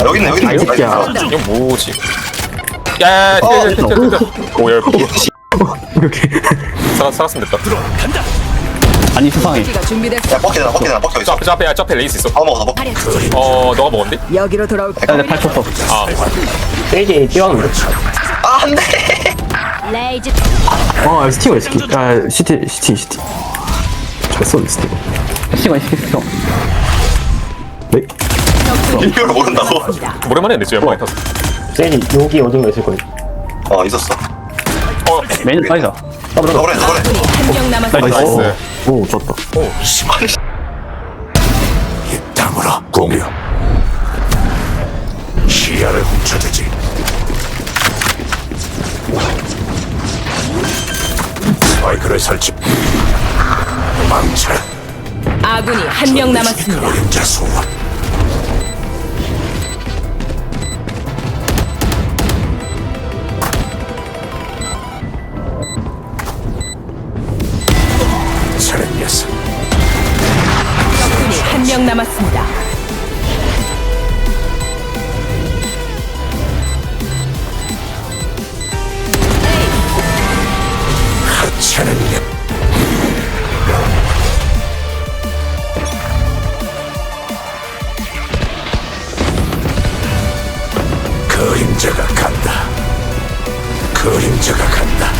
아, 여기 있네 여기 있네. 아, 이 새끼야. 이거 뭐지? 야, 어, 야, 오열 이렇게. 살았 살았으면 됐다. 아니 기가 준비됐어. 야 뻑해 나 뻑해 나 뻑해 저 있어 앞에 저 앞에 저 앞에 레이스 있어. 다 먹어 다 먹어. 어, 너가 먹었는데? 여기로 돌아올 나내 발쳤어. 아, 세게 뛰었는데 아 안돼. 레이즈 어 스티어 스티 아 시티 시티 시티. 잘 쏘네 스티어 스티어 시티 스티어 네? 이걸 모른다고? 오랜만에 했네, 지금 많이 탔어. 셀이 여기 어딘가 있을 거예요. 어 있었어 어, 메인 빠이다 너그래 너그래 한명 남았습니다. 나이스. 오 좋았다 땅으로 공격 시야를 훔쳐주지 스파이크를 설치 망쳐 아군이 한 명 남았습니다. 그림자 소환 그림자가 간다. 그림자가 간다.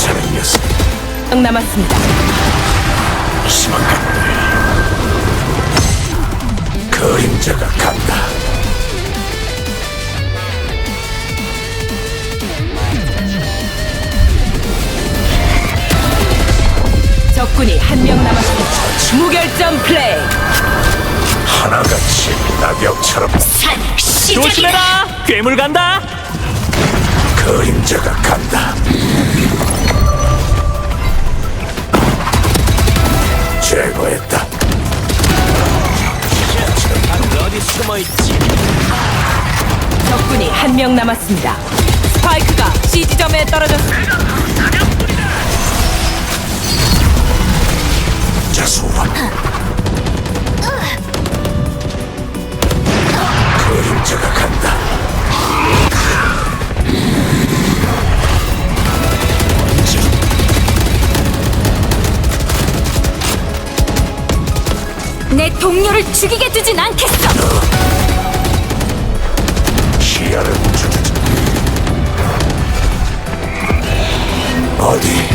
저런 녀석. 명 남았습니다. 심한 것들 그림자가 간다 적군이 한 명 남았습니다. 무결점 플레이. 하나같이 낙엽처럼 조심해라! 괴물 간다! 그림자가 간다 제거했다 어디 숨어있지? 적군이 한 명 남았습니다. 스파이크가 C 지점에 떨어졌습니다. 내 동료를 죽이게 두진 않겠어. 시야를 훔쳐주지 어디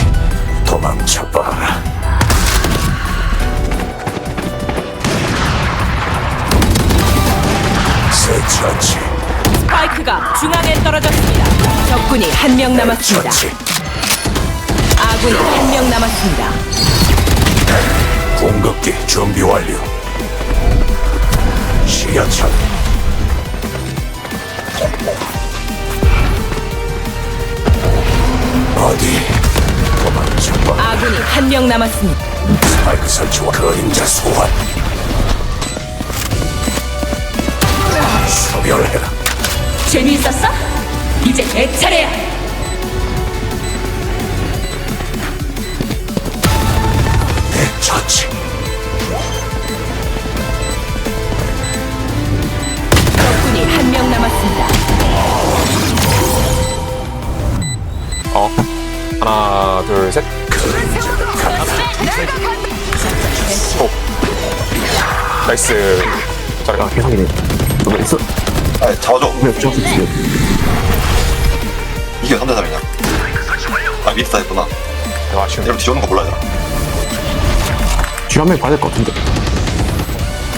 도망쳐봐라 새 처치 스파이크가 중앙에 떨어졌습니다. 적군이 한 명 남았습니다. 처치 아군이 한 명 남았습니다. 공급기 준비 완료 시야차 어디 도망쳐봐 아군이 한 명 남았습니다. 스파이크 설치와 그림자 소환 소멸해라 재미있었어? 이제 내 차례야. 셋. 호. 나이스. 잘가. 개성이네 너무 있어? 아 잡아줘. 왜 붙였어 지금 이게 3대 3이냐? 아 미스다 했구나. 아쉬운. 여러분 뒤오는 거 몰라요. 뒤로 한명 봐야 될 것 같은데.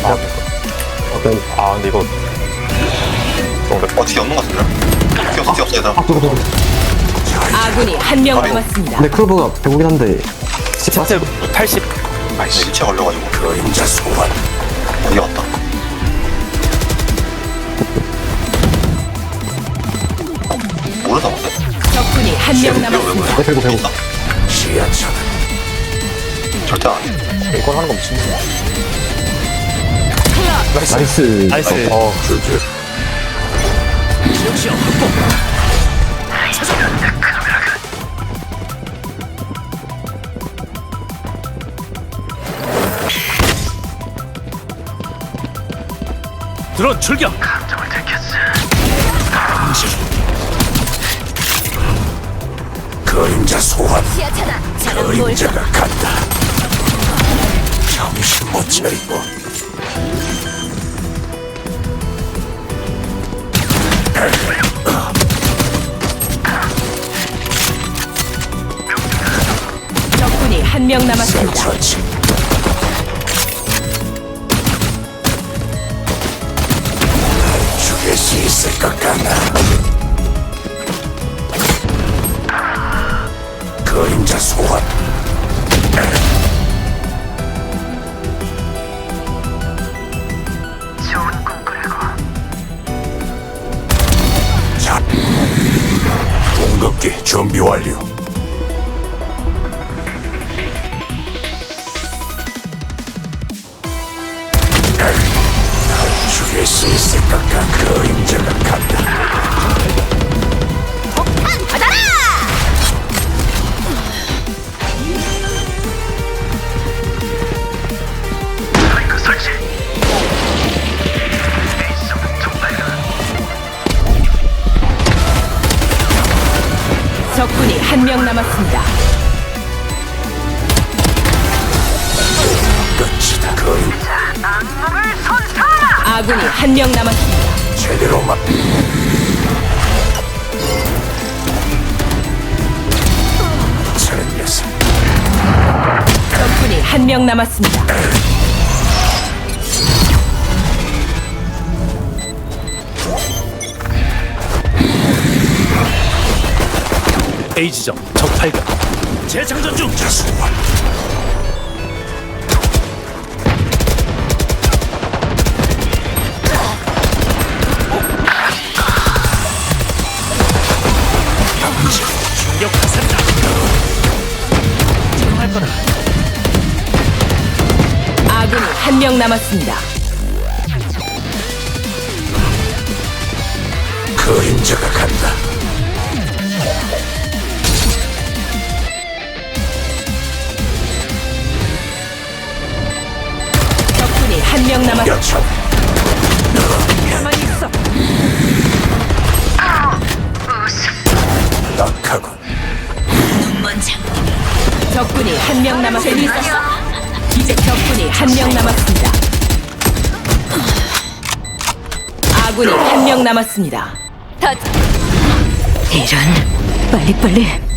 아, 근데 이거. 어 뒤에 없는 거 같은데 뒤에 없어 뒤에 없어 얘들아? 아 저거 저거 아군이 한 명 남았습니다. 근데 크루브가 105긴 한데 사실 80. 아이씨. 위치에 걸려가지고. 그림자 소환 어디 갔다. 모르다 못해 적군이 한 명 남았습니다. 네 배고 배고. 시야차는 절대 안 해. 이건 하는 거 미친. 나이스. 나이스. 어, 주주 드론 출격. 감정을 들켰어. 그림자 소환. 그림자가 간다. 정신 못 차리고. 한명새 남았습니다. 처치 죽일 수 있을 것 같나 그림자 소환 자, 공급기 준비 완료. 죽일 수 있을 것 같은 그림자가 간다. 적군이 한 명 남았습니다. 끝이다. 그림 아군이 한 명 남았습니다. 제대로 녀석. 적군이 한 명 남았습니다. A 지점 적 발견. 재장전 중. 자수와 한 명 남았습니다. 그림자가 간다. 적군이 한 명 남았습니다. 여천. 가만히 있어. 낙하군. 적군이 한 명 남았습니다. 적군이 한 명 남았습니다. 아군이 한 명 남았습니다. 이런. 빨리빨리.